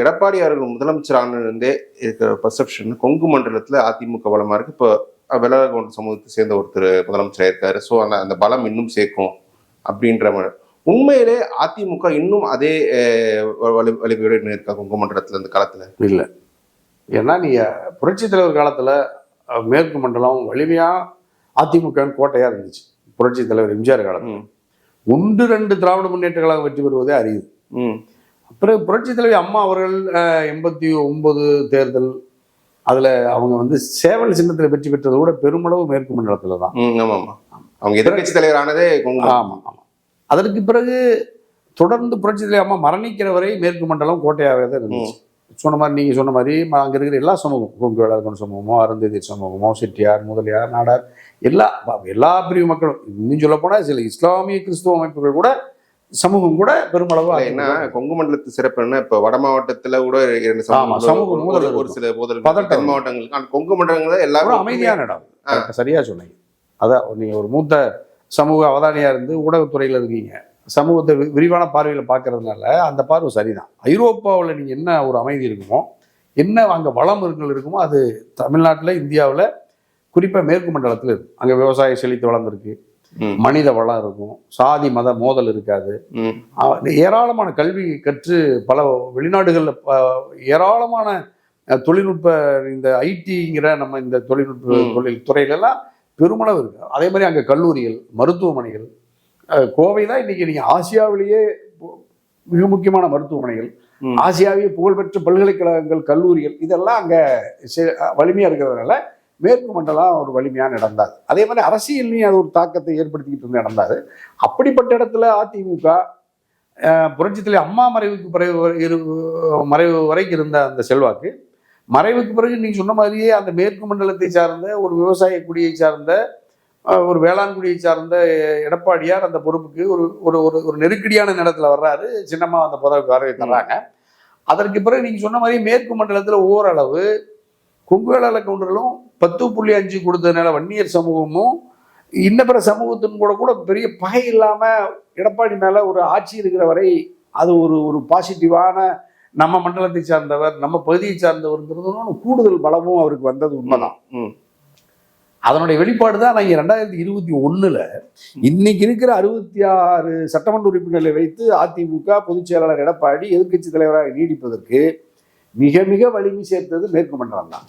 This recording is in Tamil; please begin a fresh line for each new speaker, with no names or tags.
எடப்பாடி அவர்கள் முதலமைச்சர் ஆனதுலேருந்தே இருக்கிற பர்செப்ஷன் கொங்கு மண்டலத்துல அதிமுக பலமா இருக்கு. இப்போ வெள்ளகவுண்ட சமூகத்தை சேர்ந்த ஒருத்தர் முதலமைச்சராக இருக்காரு. ஸோ அந்த அந்த பலம் இன்னும் சேர்க்கும் அப்படின்ற உண்மையிலே அதிமுக இன்னும் அதே வலு வலிமையோடு இருக்கா கொங்கு மண்டலத்துல இந்த காலத்துல?
இல்லை. ஏன்னா நீங்கள் புரட்சித் தலைவர் காலத்தில் மேற்கு மண்டலம் வலிமையாக அதிமுக கோட்டையாக இருந்துச்சு. புரட்சித் தலைவர் எம்ஜிஆர் காலத்தில்.
ம்.
ஒன்று ரெண்டு திராவிட முன்னேற்ற கழகம் வெற்றி பெறுவதே அரியுது
ம்
அப்புறம் புரட்சித் தலைவி அம்மா அவர்கள் எண்பத்தி ஒன்பது தேர்தல் அதில் அவங்க வந்து சேவல் சின்னத்தில் வெற்றி பெற்றது கூட பெருமளவு மேற்கு மண்டலத்தில் தான்.
ம் ஆமா ஆமா. அவங்க எதிர்க்கட்சி தலைவர் ஆனதே கொங்கு. மண்டலம்.
ஆமாம் ஆமாம் அதற்கு பிறகு தொடர்ந்து புரட்சி தலைவி அம்மா மரணிக்கிற வரை மேற்கு மண்டலம் கோட்டையாகவே தான் இருந்துச்சு. சொன்ன மாதிரி நீங்கள் சொன்ன மாதிரி அங்க இருக்கிற எல்லா சமூகம் கொங்கு வேளாண் சமூகமோ அருந்ததி சமூகமோ செட்டியார் முதலியார் நாடார் எல்லா எல்லா பிரிவு மக்களும் இன்னும் சொல்ல போனால் சில இஸ்லாமிய கிறிஸ்துவ அமைப்புகள் கூட சமூகம் கூட பெருமளவு
ஏன்னா கொங்கு மண்டலத்து சிறப்பு என்ன? இப்ப வட மாவட்டத்துல கூட இரண்டு சமூகம்
சமூக
ஒரு-. சில மோதல்
பதட்டம்.
மாவட்டங்களுக்கு. ஆனா கொங்கு மண்டலங்கள்ல
ஒரு
எல்லாரும்
அமைதியான இடம். சரியா சொன்னீங்க. அதான் நீங்க ஒரு மூத்த சமூக அவதானியா இருந்து ஊடகத்துறையில இருக்கீங்க. சமூகத்தை விரிவான பார்வையில பார்க்கறதுனால அந்த பார்வை சரிதான். ஐரோப்பாவில் நீங்க என்ன ஒரு அமைதி இருக்குமோ என்ன அங்க வளமுறுகள் இருக்குமோ அது தமிழ்நாட்டில் இந்தியாவில் குறிப்பா மேற்கு மண்டலத்தில் இருக்கும் அங்க விவசாயம் செழித்து வளர்ந்துருக்கு. மனித வளம் இருக்கும். சாதி மத மோதல் இருக்காது. ஏராளமான கல்வி கற்று பல வெளிநாடுகளில் ஏராளமான தொழில்நுட்ப இந்த ஐடிங்கிற நம்ம இந்த தொழில்நுட்ப. தொழில் துறையிலெல்லாம் பெருமளவு இருக்கு. அதே மாதிரி அங்கே கல்லூரிகள் மருத்துவமனைகள் கோவை தான் இன்னைக்கு நீங்கள் ஆசியாவிலேயே மிக முக்கியமான மருத்துவமனைகள். ஆசியாவிய புகழ்பெற்ற பல்கலைக்கழகங்கள் கல்லூரிகள் இதெல்லாம் அங்கே வலிமையாக இருக்கிறதுனால மேற்கு மண்டலம் ஒரு வலிமையான இடம் தான் அதே மாதிரி அரசியல்லையும் அது ஒரு தாக்கத்தை ஏற்படுத்திக்கிட்டு இருந்த இடம் தான். அப்படிப்பட்ட இடத்துல அதிமுக புரட்சித்தலை அம்மா மறைவுக்கு பிறகு மறைவு வரைக்கும் இருந்த அந்த செல்வாக்கு மறைவுக்கு பிறகு நீங்க சொன்ன மாதிரியே அந்த மேற்கு மண்டலத்தை சார்ந்த ஒரு விவசாய குடியை சார்ந்த ஒரு வேளாண் குடியை சார்ந்த எடப்பாடியார் அந்த பொறுப்புக்கு ஒரு ஒரு ஒரு ஒரு நெருக்கடியான நேரத்தில் வர்றாரு. சின்னம்மா அந்த பதவிக்கு வரவே தர்றாங்க அதற்கு பிறகு நீங்க சொன்ன மாதிரி மேற்கு மண்டலத்தில் ஓரளவு கொங்கு வேளாள கவுண்டர்களும் பத்து புள்ளி அஞ்சு கொடுத்ததுனால வன்னியர் சமூகமும் இன்ன பிற சமூகத்தின் கூட கூட பெரிய பகை இல்லாம எடப்பாடி மேல ஒரு ஆட்சி இருக்கிற வரை அது ஒரு ஒரு பாசிட்டிவான நம்ம மண்டலத்தை சார்ந்தவர் நம்ம பகுதியை சார்ந்தவர்ங்கிறது கூடுதல் பலமும் அவருக்கு வந்தது உண்மைதான். அதனுடைய வெளிப்பாடு தான் நாங்கள் ரெண்டாயிரத்தி இருபத்தி ஒண்ணுல இன்னைக்கு இருக்கிற அறுபத்தி ஆறு சட்டமன்ற உறுப்பினர்களை வைத்து அதிமுக பொதுச் செயலாளர் எடப்பாடி எதிர்க்கட்சி தலைவராக நீடிப்பதற்கு மிக மிக வலிமை சேர்த்தது மேற்கு மண்டலம் தான்.